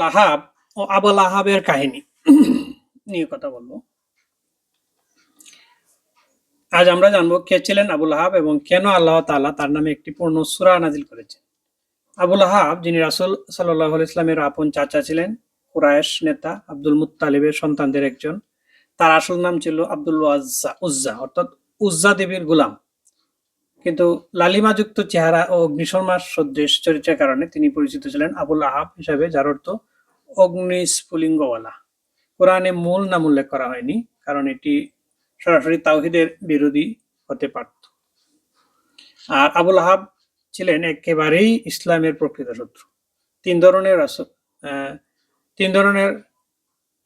লাহাব ও আবুল আহাবের কাহিনী। নিয়ে কথা বলব। আজ আমরা জানব কে ছিলেন আবুল আহাব এবং কেন আল্লাহ তাআলা তার নামে একটি পূর্ণ সূরা নাজিল করেছেন। আবুল আহাব যিনি রাসূল আলাইহি ইসলামের আপন চাচা ছিলেন কুরায়েশ নেতা, আব্দুল মুত্তালিবের সন্তানদের একজন, তার আসল নাম ছিল আব্দুল উজ্জা, অর্থাৎ উজ্জা দেবীর গোলাম। কিন্তু লালিমাযুক্ত চেহারা ও অগ্নিশর্মার সদৃশ চরিত্রের কারণে তিনি পরিচিত ছিলেন আবুল আহাব হিসাবে, যার অর্থ অগ্নিস্ফুলিঙ্গওয়ালা। কোরআনে মূল নাম উল্লেখ করা হয়নি, কারণ এটি সরাসরি তাওহিদের বিরোধী হতে পারত। আর আবুল আহাব ছিলেন একেবারেই ইসলামের প্রকৃত শত্রু। তিন ধরনের তিন ধরনের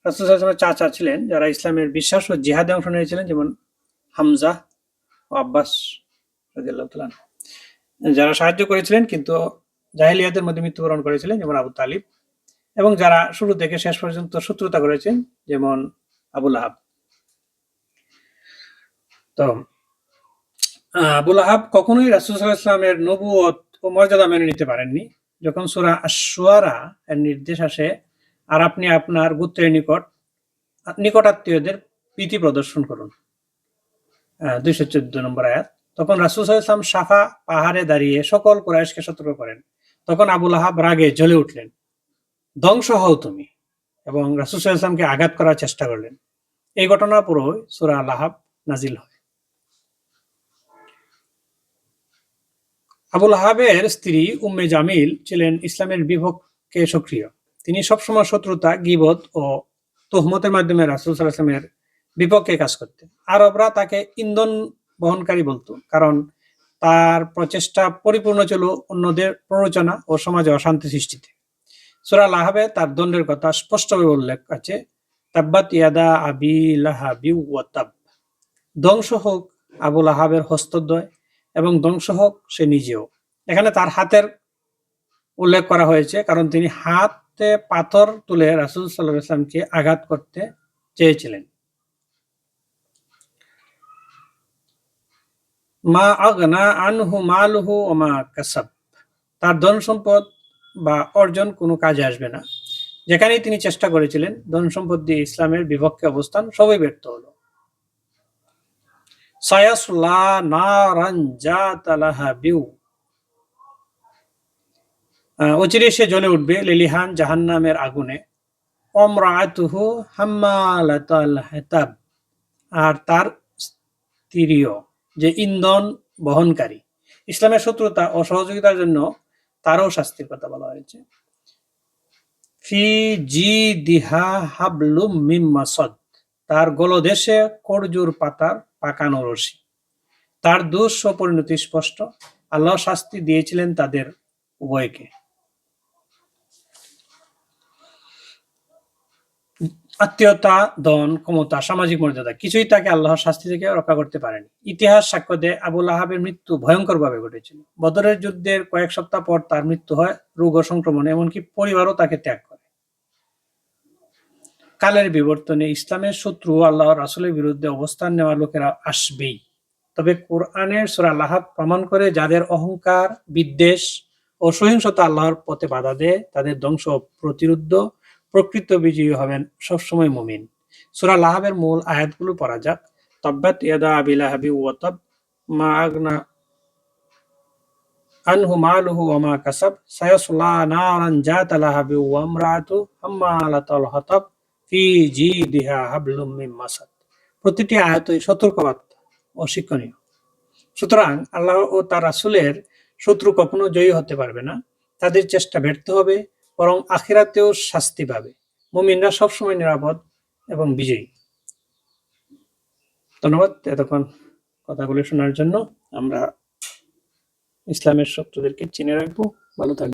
রাসূল সাল্লাল্লাহু আলাইহি ওয়াসাল্লামের চাচা ছিলেন, যারা ইসলামের বিশ্বাস ও জিহাদে অংশ নিয়েছিলেন, যেমন হামজা ও আব্বাস। যারা সাহায্য করেছিলেন কিন্তু জাহেলিয়াতের মধ্যে মৃত্যুবরণ করেছিলেন, যেমন আবু তালিব, এবং যারা শুরু থেকে শেষ পর্যন্ত শত্রুতা করেছেন, যেমন আবুল আহাব তো আবুল আহাব কখনোই রাসূল আলাইহি নবুয়ত ও মর্যাদা মেনে নিতে পারেননি। যখন সূরা আশ-শুআরা এর নির্দেশ আসে, আর আপনি আপনার গোত্রের নিকট, নিকটাত্মীয়দের প্রীতি প্রদর্শন করুন। দুইশো চোদ্দ নম্বর আয়াত। তখন রাসূল আলাইহি সাফা পাহাড়ে দাঁড়িয়ে সকল কুরাইশকে সতর্ক করেন। তখন আবুল আহাব রাগে জ্বলে উঠলেন, ধ্বংস হও তুমি। এবং রাসূল ওয়াসাল্লামকে আঘাত করার চেষ্টা করলেন। এই ঘটনা পুরো সূরা আল আহাব নাজিল হয়। আবুল আহাবের স্ত্রী উম্মে জামিল ছিলেন ইসলামের বিপক্ষে সক্রিয়। তিনি সবসময় শত্রুতা, গিবত ও তোহমতের মাধ্যমে রাসূল সাল্লাল্লাহু বিপক্ষে কাজ করতেন। আরবরা তাকে ইন্ধন বহনকারী বলতো। কারণ তার প্রচেষ্টা পরিপূর্ণ ছিল অন্যদের প্ররোচনা ও সমাজে অশান্তি সৃষ্টিতে। সূরা লাহাবে তার দণ্ডের কথা স্পষ্টভাবে উল্লেখ আছে, তাব্বাত ইয়াদা আবি লাহাবি ওয়া তাব। ধ্বংস হোক আবুল আহাবের হস্তদ্বয় এবং ধ্বংস হোক সে নিজেও। এখানে তার হাতের উল্লেখ করা হয়েছে, কারণ তিনি হাতে পাথর তুলে রাসুল সাল্লাল্লাহু আলাইহি ওয়াসাল্লামকে আঘাত করতে চেয়েছিলেন। মা আগনা আনহু মালহু ও মা কাসাব। তার ধন সম্পদ বা অর্জন কোনো কাজে আসবে না। যেখানেই তিনি চেষ্টা করেছিলেন ধন সম্পদ দিয়ে ইসলামের বিপক্ষে অবস্থান সবই ব্যর্থ হলো। সায়াসলা নারান জাত লাহাবিউ আহ, অচিরে সে জ্বলে উঠবে লিলিহান জাহান্নামের আগুনে। অমরাতুহু হাম্মালাতাল হেতাব। আর তার স্ত্রীও। যে ইন্ধন বহনকারী। ইসলামের শত্রুতা ও সহযোগিতার জন্য তারও শাস্তির কথা বলা হয়েছে। ফি জি দিহা হাবলুম মিম মাসদ। তার গলদেশে করজুর পাতার পাকানো রশি। তার দোষ পরিণতি স্পষ্ট। আল্লাহ শাস্তি দিয়েছিলেন তাদের উভয়কে। আত্মীয়তা দন ক্ষমতা, সামাজিক মর্যাদা, কিছুই তাকে আল্লাহর শাস্তি থেকে রক্ষা করতে পারেনি। ইতিহাস সাক্ষ্য দেয় আবুল আহাবের মৃত্যু ভয়ঙ্করভাবে ঘটেছিল। বদরের যুদ্ধের কয়েক সপ্তাহ পর তার মৃত্যু হয় রোগ ও সংক্রমণে, এমনকি পরিবারও তাকে ত্যাগ করে। কালের বিবর্তনে ইসলামের শত্রু আল্লাহ রাসূলের বিরুদ্ধে অবস্থান নেওয়া লোকেরা আসবেই। তবে কোরআনের সূরা লাহাব প্রমাণ করে যাদের অহংকার, বিদ্বেষ ও সহিংসতা আল্লাহর পথে বাধা দেয়, তাদের ধ্বংস ও প্রতিরুদ্ধ প্রকৃত বিজয়ী হবেন সবসময় মুমিন। সূরা লাহাবের মূল আয়াতগুলো পড়া যাক। ইয়াদা আবি লাহাবি মা আগনা আনহু মালুহু ওয়া মা কাসাব নারান জাতা লাহাবি ওয়া হাম্মালাতাল ফি হাবলুম মিন মাসাদ। প্রতিটি আয়াতই সতর্কবার্তা ও শিক্ষণীয়। সুতরাং আল্লাহ ও তার রাসূলের শত্রু কখনো জয়ী হতে পারবে না। তাদের চেষ্টা ব্যর্থ হবে। বরং আখিরাতেও শাস্তি পাবে। মুমিনরা সবসময় নিরাপদ এবং বিজয়ী। ধন্যবাদ এতক্ষণ কথাগুলি শোনার জন্য। আমরা ইসলামের শত্রুদেরকে চিনে রাখব। ভালো থাকবে